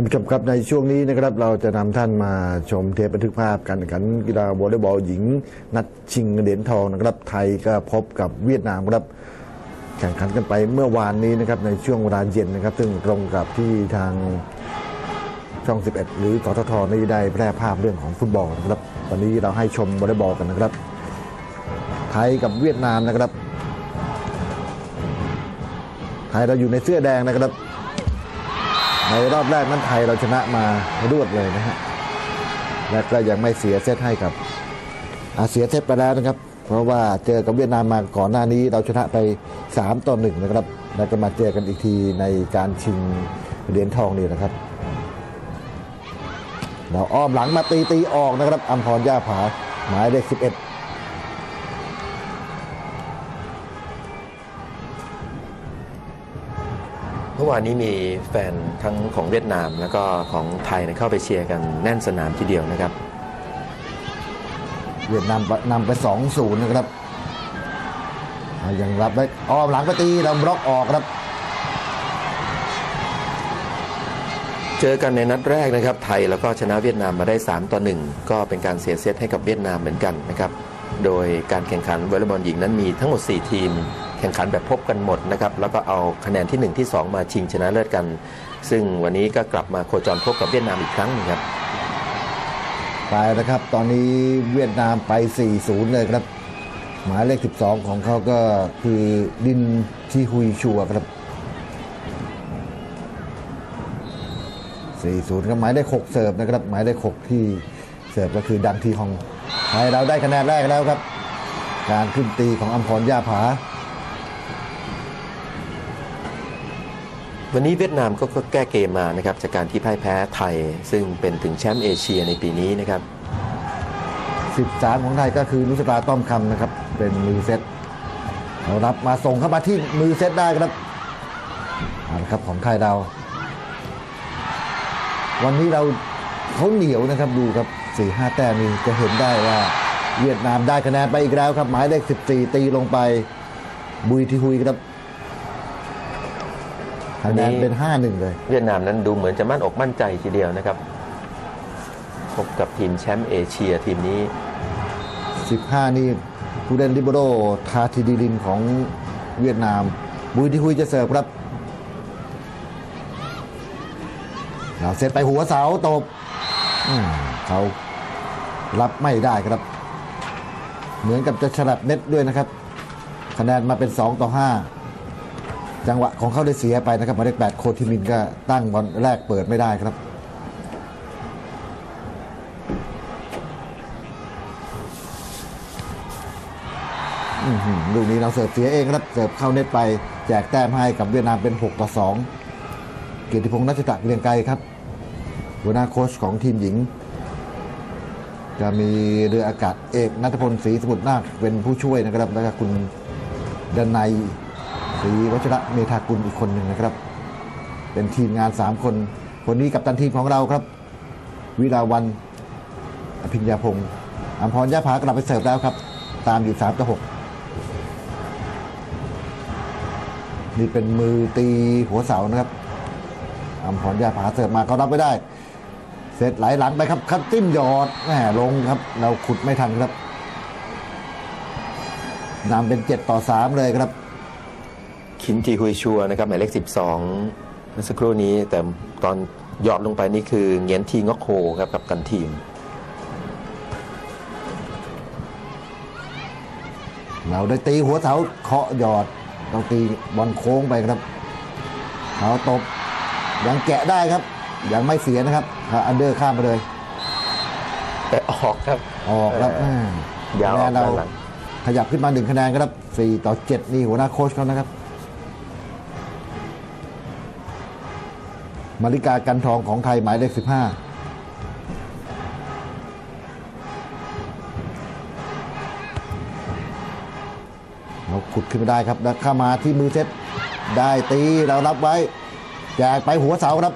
านผู้ชมครับในช่วงนี้นะครับเราจะนำท่านมาชมเทปบันทึกภาพการแข่งขันกีฬาวอลเลย์บอลหญิง นัดชิงเหรียญทองนะครับ ไทยก็พบกับเวียดนามครับ แข่งขันกันไปเมื่อวานนี้นะครับในช่วงเวลาเย็นนะครับ ซึ่งตรงกับที่ทางช่อง 11 หรือสททนี่ได้แพร่ภาพเรื่องของฟุตบอลนะครับวันนี้เราให้ชมวอลเลย์บอลกันนะครับ ไทยกับเวียดนามนะครับ ไทยเราอยู่ในเสื้อแดงนะครับ ในรอบแรกนั้นไทยเราชนะมารวดเลยนะฮะและก็ยังไม่เสียเซตให้กับอาเสียเซตไปแล้วนะครับ เพราะว่าเจอกับเวียดนามมาก่อนหน้านี้เราชนะไป 3 ต่อ 1 นะครับ แล้วก็มาเจอกันอีกทีในการชิงเหรียญทองนี่นะครับ เราอ้อมหลังมาตีตีออกนะครับอัมพรย่าผาหมายเลข11 วานนี้มีแฟนทั้งของเวียดนาม แล้วก็ของไทยเนี่ยเข้าไปเชียร์กันแน่นสนามทีเดียวนะครับ เวียดนามนำไป2-0นะครับอ่ายังรับไว้อ้อมหลังไปตีเราบล็อกออกครับ เจอกันในนัดแรกนะครับ ไทยแล้วก็ชนะเวียดนามมาได้ 3 ต่อ 1 ก็เป็นการเสียเซตให้กับเวียดนามเหมือนกันนะครับ โดยการแข่งขันวอลเลย์บอลหญิงนั้นมีทั้งหมด 4 ทีม แข่งขันแบบพบกันหมดนะครับแล้วก็เอาคะแนนที่ 1 ที่ 2 มาชิงชนะเลิศกัน ซึ่งวันนี้ก็กลับมาโคจรพบกับเวียดนามอีกครั้งหนึงครับไปนะครับ ตอนนี้เวียดนามไป 4-0 เลยครับ หมายเลข 12 ของเขาก็คือดินที่ฮุยชัวครับ 4-0ครับหมายเลข6เสิร์ฟนะครับ หมายเลข6ที่เสิร์ฟก็คือดังทีฮองไทยเราได้คะแนนแรกแล้วครับ การขึ้นตีของอัมพรย่าผา วันนี้เวียดนามก็แก้เกมมานะครับจากการที่พ่ายแพ้ไทย ซึ่งเป็นถึงแชมป์เอเชียในปีนี้นะครับ 13 ของไทยก็คือนุสราต้อมคำนะครับ เป็นมือเซตเรารับมาส่งเข้ามาที่มือเซตได้ครับเอาละครับของไทยเรา วันนี้เราเขาเหนียวนะครับดูครับ4 5แต้มนี่จะเห็นได้ว่าเวียดนามได้คะแนนไปอีกแล้วครับ หมายเลข14 ตีลงไปบุยทีฮุยครับ คะแนนเป็น5-1เลย เวียดนามนั้นดูเหมือนจะมั่นอกมั่นใจทีเดียวนะครับ พบกับทีมแชมป์เอเชียทีมนี้ 15 นี่ผู้เล่นลิเบโรทาทิดิลินของเวียดนาม บุยที่คุยจะเสิร์ฟครับเราเซตไปหัวเสาตบอืมเขารับไม่ได้ครับ เหมือนกับจะฉลับเน็ตด้วยนะครับ คะแนนมาเป็น 2 ต่อ 5 จังหวะของเขาได้เสียไปนะครับหมายเลข8โคทิมินก็ตั้งบอลแรกเปิดไม่ได้ครับลูกนี้เราเสิร์ฟเสียเองครับเสิร์ฟเข้าเน็ตไปแจกแต้มให้กับเวียดนามเป็น 6 ต่อ 2 เกียรติพงษ์นัชตะเกรียงไกรครับ หัวหน้าโค้ชของทีมหญิง จะมีเรืออากาศเอกนัทพลศรีสมุทรนาคเป็นผู้ช่วยนะครับ แล้วก็คุณดนไนย ศรีวัชระเมธากุลอีกคนหนึ่งนะครับ เป็นทีมงาน 3 คน คนนี้กับตันทีมของเราครับ วิราวันอภิญญาพงศ์อัมพรยาภากลับไปเสิร์ฟแล้วครับ ตามอยู่3ต่อ6นี่เป็นมือตีหัวเสานะครับอัมพรยาผาเสิร์ฟมาเขารับไม่ได้ เสร็จไหลหลังไปครับคัดติ้มหยอดแหมลงครับ เราขุดไม่ทันครับนำเป็น 7 ต่อ 3 เลยครับ คินจีฮุยชัวนะครับหมายเลข 12 เมื่อสักครู่นี้แต่ตอนหยอดลงไปนี่คือเงียนทีงอกโคครับกับกันทีม เราได้ตีหัวเสาเคาะหยอดเราตีบอลโค้งไปครับเขาตบยังแกะได้ครับ ยังไม่เสียนะครับอันเดอร์ข้ามไปเลย แต่ออกครับ ออกครับเออมยาวออกคะแนนเราด้านหลังขยับขึ้นมาหนึ่งคะแนนครับสี่ต่อเจ็ดนี่หัวหน้าโค้ชเขานะครับ มาริกากันทองของไทยหมายเลขสิบห้าเราขุดขึ้นมาได้ครับแล้วเข้ามาที่มือเซตได้ตีเรารับไว้แจกไปหัวเสาครับ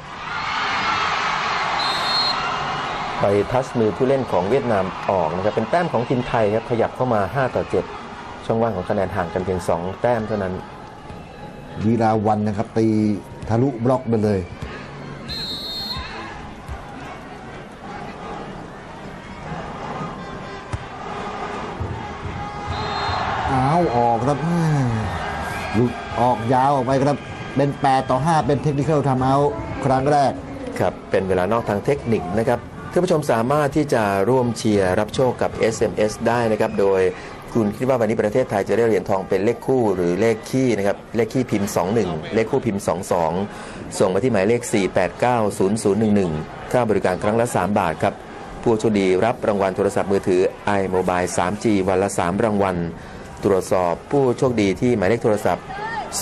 ไปทัชมือผู้เล่นของเวียดนามออกนะครับเป็นแต้มของทีมไทยครับขยับเข้ามา 5 ต่อ 7 ช่องว่างของคะแนนห่างกันเพียง 2 แต้มเท่านั้นวีราวันนะครับตีทะลุบล็อกไปเลย ออกยาวออกไปครับ เป็น 8 ต่อ 5 เป็นเทคนิคอลทำเอาครั้งแรก ครับ เป็นเวลานอกทางเทคนิคนะครับท่านผู้ชมสามารถที่จะร่วมเชียร์รับโชคกับ SMS ได้นะครับ โดยคุณคิดว่าวันนี้ประเทศไทยจะได้เหรียญทองเป็นเลขคู่หรือเลขคี่นะครับ เลขคี่พิมพ์ 21 เลขคู่พิมพ์ 22 ส่งมาที่หมายเลข 4890011 ค่าบริการครั้งละ 3 บาทครับ ผู้โชคดีรับรางวัลโทรศัพท์มือถือ iMobile 3G วันละ 3 รางวัล ตรวจสอบผู้โชคดีที่หมายเลขโทรศัพท์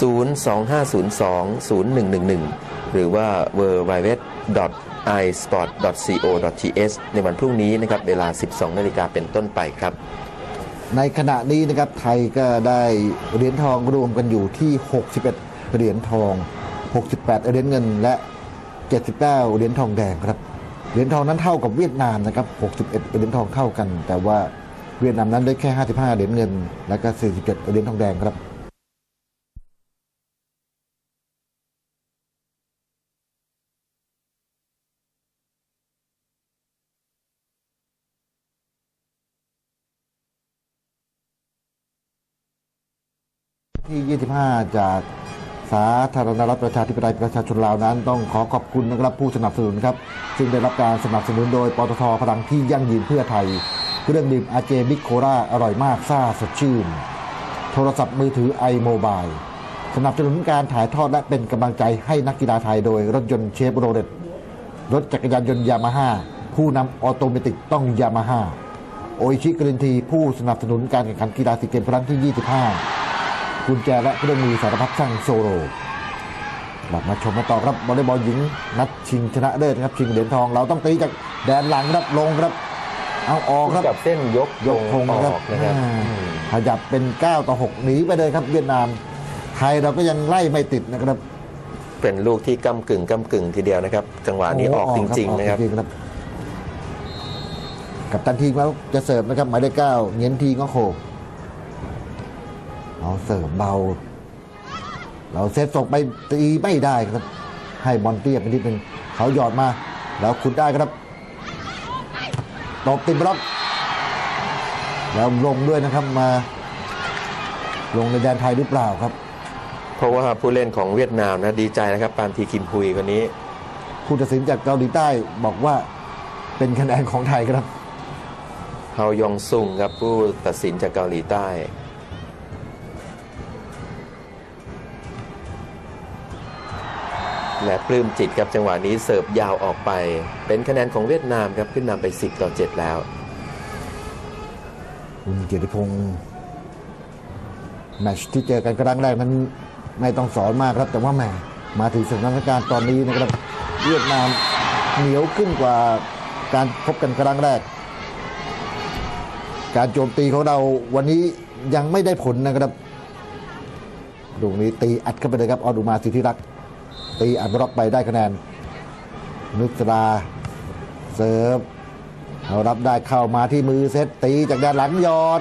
025020111 หรือว่า www isport.co.th ในวันพรุ่งนี้นะครับเวลา 12 นาฬิกาเป็นต้นไปครับ ในขณะนี้นะครับไทยก็ได้เหรียญทองรวมกันอยู่ที่ 61 เหรียญทอง 68 เหรียญเงินและ 79 เหรียญทองแดงครับ เหรียญทองนั้นเท่ากับเวียดนามนะครับ 61 เหรียญทองเท่ากัน แต่ว่า เวียดนามนั้นได้แค่ 55 เหรียญเงิน และก็ 47 เหรียญทองแดงครับที่ 25 จากสาธารณรัฐประชาธิปไตยประชาชนลาวนั้น ต้องขอขอบคุณนะครับผู้สนับสนุนครับ ซึ่งได้รับการสนับสนุนโดยปตทพลังที่ยั่งยืนเพื่อไทย เครื่องดื่มอาเจบิ๊กโคราอร่อยมากซ่าสดชื่น โทรศัพท์มือถือไอโมบายสนับสนุนการถ่ายทอดและเป็นกำลังใจให้นักกีฬาไทยโดยรถยนต์เชฟโรเลตรถจักรยานยนต์ยามาฮ่าผู้นำออโตเมติกต้องยามาฮ่าโออิชิกรินทีผู้สนับสนุนการแข่งขันกีฬาซีเกมส์ครั้งที่ 25 กุญแจและเครื่องมือสารพัดช่างโซโลกลับมาชมกันต่อครับวอลเลย์บอลหญิง นัดชิงชนะเลิศครับชิงเหรียญทอง เราต้องตีจากแดนหลังครับลงครับ เอาออกครับกับเส้นยกยกธงอนะครับอกนะครับอ่าขยับเป็น 9 ต่อ 6 หนีไปเลยครับเวียดนาม ไทยเราก็ยังไล่ไม่ติดนะครับ เป็นลูกที่ก้ากึ่งก้ากึ่งทีเดียวนะครับ จังหวะนี้ออกจริง ๆ นะครับออกจงๆครับกับตันทีมเขาจะเสิร์ฟนะครับหมายเลขเก้าเงียนทีก็โคเอาเสิร์ฟเบา เราเซตส่งไปตีไม่ได้ครับ ให้บอลเตี้ยไปนิดนึงเขาหยอดมา แล้วขุดได้ครับ ตบติดบล็อก แล้วลงด้วยนะครับมา ลงในแดนไทยหรือเปล่าครับ เพราะว่าผู้เล่นของเวียดนามนะดีใจนะครับปานทีคิมฮุยคนนี้ผู้ตัดสินจากเกาหลีใต้บอกว่าเป็นคะแนนของไทยครับเฮายองซุงครับผู้ตัดสินจากเกาหลีใต้ และปลื้มจิตครับจังหวะนี้เสิร์ฟยาวออกไป เป็นคะแนนของเวียดนามครับขึ้นนำไป 10 ต่อ 7 แล้ว คุณเกียรติพงศ์แมชที่เจอกันครั้งแรกนั้นไม่ต้องสอนมากครับ แต่ว่าแหมมาถึงสถานการณ์ตอนนี้นะครับเวียดนามเหนียวขึ้นกว่าการพบกันครั้งแรก การโจมตีของเราวันนี้ยังไม่ได้ผลนะครับลูกนี้ตีอัดเข้าไปเลยครับออดุมาสิทธิรักษ์ ตีอัดบล็อกไปได้คะแนนนุสราเสิร์ฟเรารับได้เข้ามาที่มือเซตตีจากด้านหลังยอด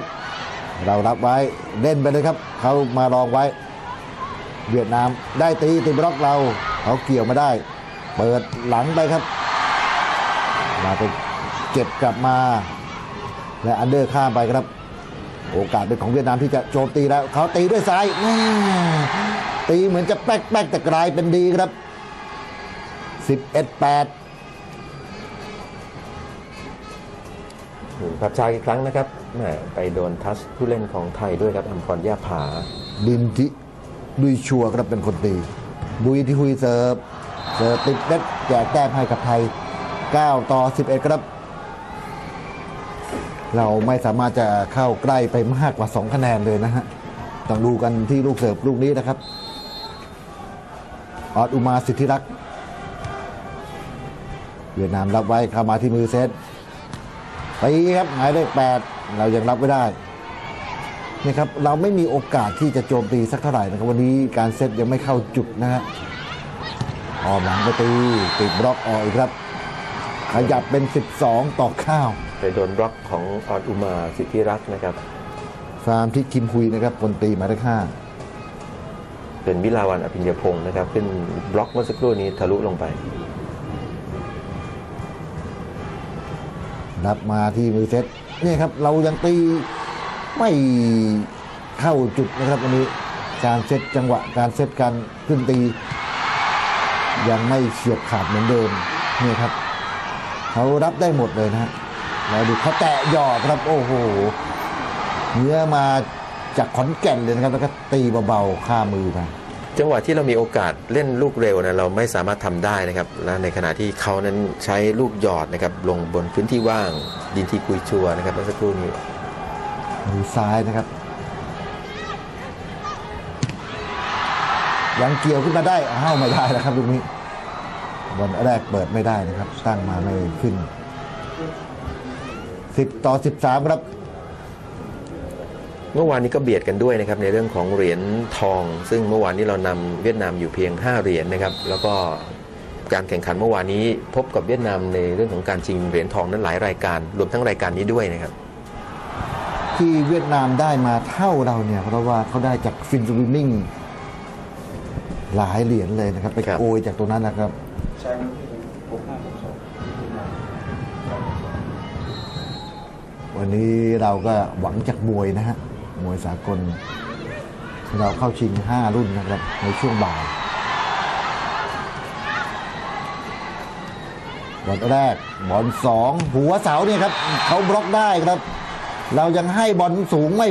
เรารับไว้เล่นไปเลยครับ เขามารองไว้ เวียดนามได้ตีติดบล็อกเราเขาเกี่ยวมาได้ เปิดหลังไปครับเราไปเก็บกลับมา และอันเดอร์ข้ามไปครับ โอกาสเป็นของเวียดนามที่จะโจมตีแล้วเขาตีด้วยซ้าย ตีเหมือนจะแป๊กแป๊กแต่กลายเป็นดีครับ 11 8ภาพช้าอีกครั้งนะครับแหมไปโดนทัชผู้เล่นของไทยด้วยครับอัมพรย่าผาดินทิดุยชัวร์ครับเป็นคนตีบุยที่หุยเสิร์ฟเสิร์ฟติดเน็ตแจกแต้มให้กับไทย 9 ต่อ 11 ครับ เราไม่สามารถจะเข้าใกล้ไปมากกว่า 2 คะแนนเลยนะฮะ ต้องดูกันที่ลูกเสิร์ฟลูกนี้นะครับ ออดอุมาสิทธิรักษ์เวียดนามรับไว้เข้ามาที่มือเซตตีครับหมายเลขแปดเรายังรับไม่ได้นะครับเราไม่มีโอกาสที่จะโจมตีสักเท่าไหร่นะครับวันนี้การเซตยังไม่เข้าจุดนะฮะออมหลังไปตีติดบล็อกออกอีกครับ ขยับเป็น 12 ต่อไปโดนบล็อกของออนอุมาสิทธิรักษ์นะครับ9ฟาร์มที่คิมฮุยนะครับคนตีหมายเลขห้า เป็นวิลาวันอภิญญพงศ์นะครับ ขึ้นบล็อกเมื่อสักครู่นี้ทะลุลงไป รับมาที่มือเซตนี่ครับ เรายังตีไม่เข้าจุดนะครับวันนี้การเซตจังหวะการเซตการขึ้นตี ยังไม่เฉียบขาดเหมือนเดิมเนี่ยครับเขารับได้หมดเลยนะฮะเราดูเขาแตะหยอดครับโอ้โหเนื้อมา จากขอนแก่นเลยนะครับแล้วก็ตีเบาๆข้ามือมาจังหวะที่เรามีโอกาสเล่นลูกเร็วนะเราไม่สามารถทำได้นะครับ และในขณะที่เขานั้นใช้ลูกหยอดนะครับลงบนพื้นที่ว่างดินที่กุยชัวนะครับเมื่อสักครู่นี้มือซ้ายนะครับ ยังเกี่ยวขึ้นมาได้อ้าวไม่ได้นะครับลูกนี้บอลแรกเปิดไม่ได้นะครับ ตั้งมาไม่ขึ้นสิบต่อสิบสามครับ เมื่อวานนี้ก็เบียดกันด้วยนะครับในเรื่องของเหรียญทอง ซึ่งเมื่อวานนี้เรานำเวียดนามอยู่เพียง 5 เหรียญนะครับ แล้วก็การแข่งขันเมื่อวานนี้พบกับเวียดนามในเรื่องของการชิงเหรียญทองนั้นหลายรายการ รวมทั้งรายการนี้ด้วยนะครับ ที่เวียดนามได้มาเท่าเราเนี่ย เพราะว่าเขาได้จากฟินสวิมมิ่งหลายเหรียญเลยนะครับ ไปครับโกยจากตรงนั้นนะครับใช่ครับหกห้าหกสองวันนี้เราก็หวังจากมวยนะฮะ มวยสากล เราเข้าชิง 5 รุ่นนะครับ ในช่วงบ่าย บอลแรก บอลสองหัวเสาเนี่ยครับ เขาบล็อกได้ครับ เรายังให้บอลสูงไม่